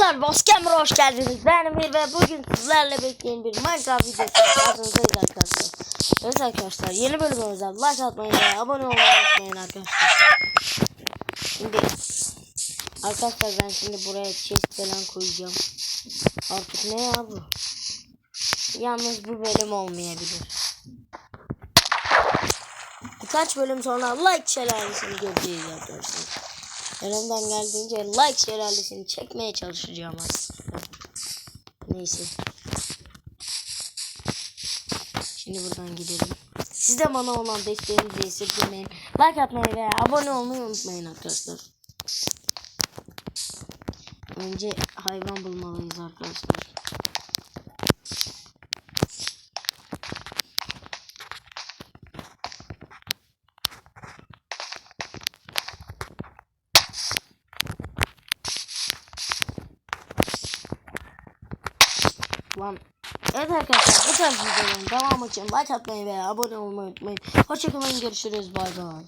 Arkadaşlar Boskemre hoş geldiniz. Ben Emir ve bugün sizlerle bekleyen bir Minecraft videosu karşınızdayız arkadaşlar. Evet arkadaşlar yeni bölümümüze like atmayı ve abone olmayı unutmayın arkadaşlar. Şimdi arkadaşlar ben şimdi buraya chest falan koyacağım. Artık ne ya bu? Yalnız bu bölüm olmayabilir. Birkaç bölüm sonra like şelalesini göreceğiz arkadaşlar. Elimden geldiğince like şelalesini çekmeye çalışacağım aslında. Neyse. Şimdi buradan gidelim. Siz de bana olan desteğinizi esirgemeyin. Like atmayı ve abone olmayı unutmayın arkadaşlar. Önce hayvan bulmalıyız arkadaşlar. Lan. Evet arkadaşlar bu tarz videoların devamı için like atmayı ve abone olmayı unutmayın. Hoşçakalın görüşürüz bay bay.